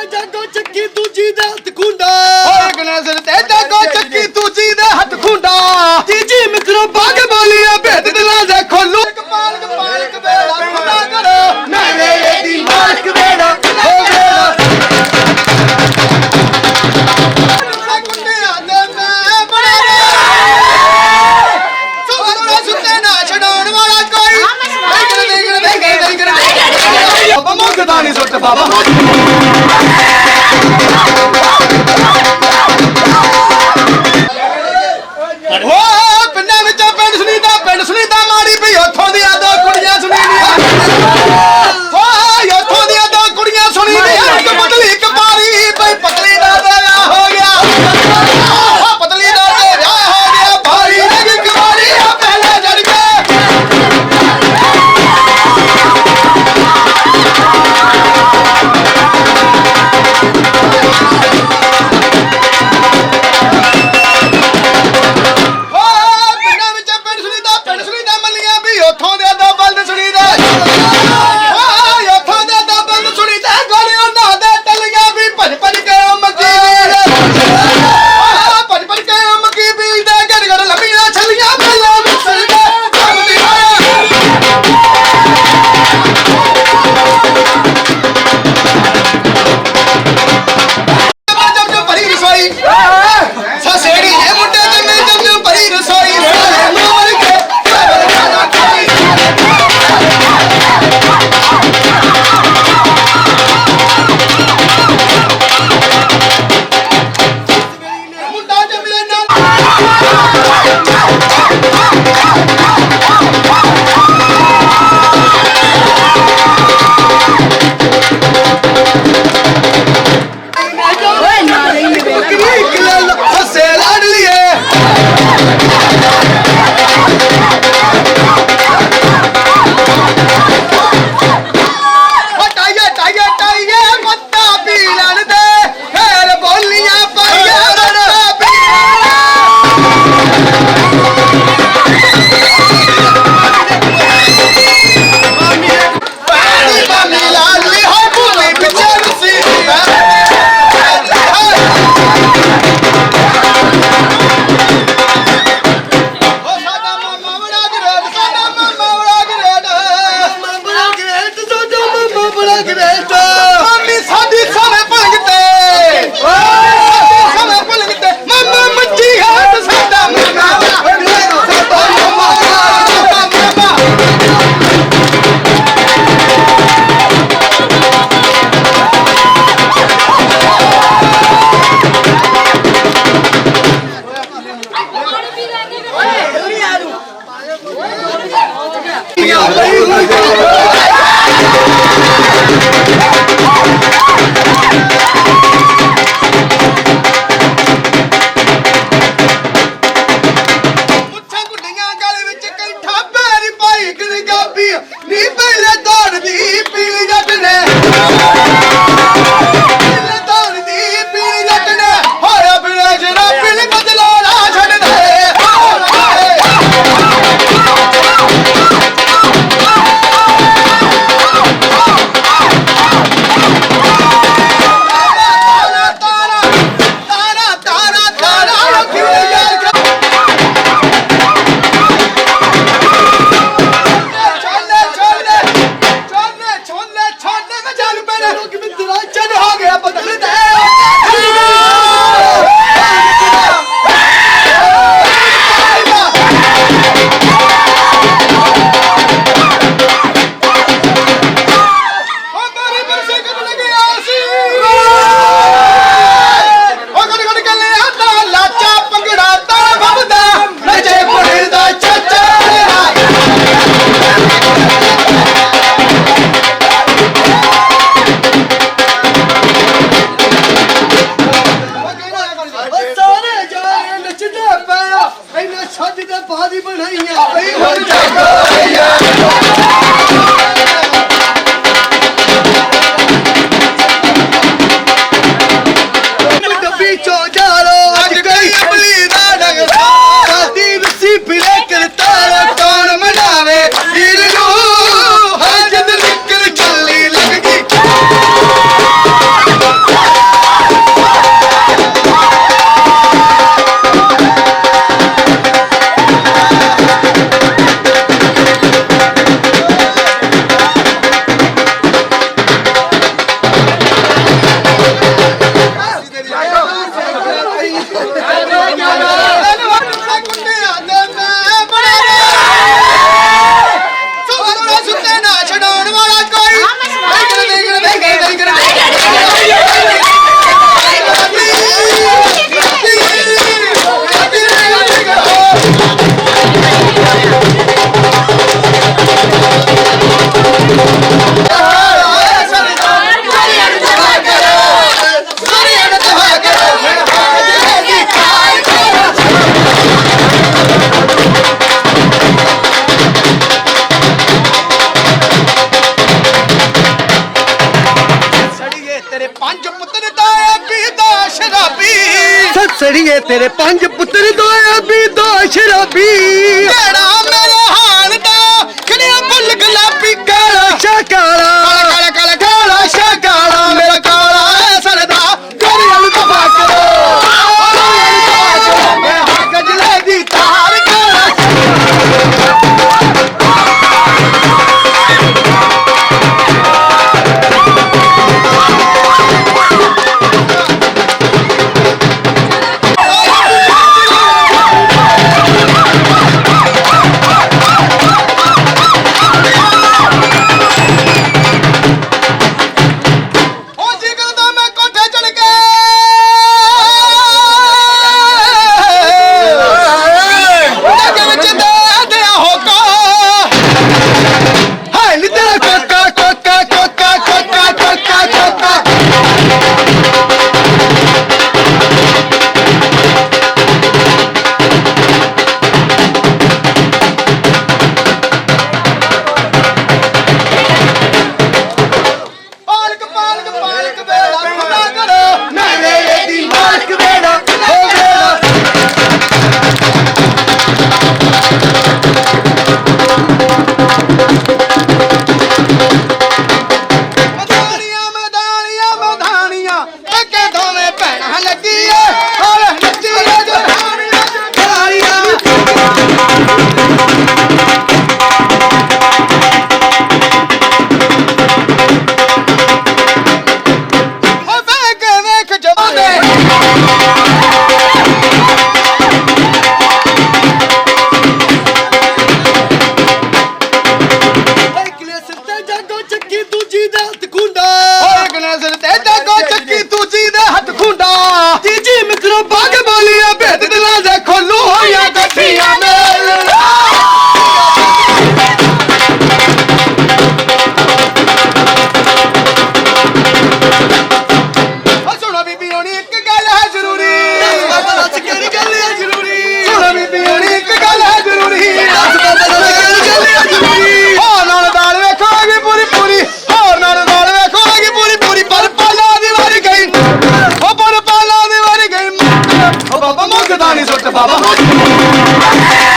ਤੇ ਜਾਗੋ ਚੱਕੀ ਦੂਜੀ ਦਾ ਹੱਥ ਖੁੰਡਾ ਓਏ ਗਣੇਸ਼ ਤੇ ਸੱਸੜੀਏ ਤੇਰੇ ਪੰਜ ਪੁੱਤਰ ਦੋਇਆ ਵੀ ਦੋ ਸ਼ਰਾਬੀ ਜਿਹੜਾ ਮੇਰੇ ਹਾਲ ਦਾ ਕਿਹੜਿਆ ਭੁੱਲ ਗੁਲਾਬੀ ਕਾਲਾ ਸ਼ਕਾਰਾ acabava.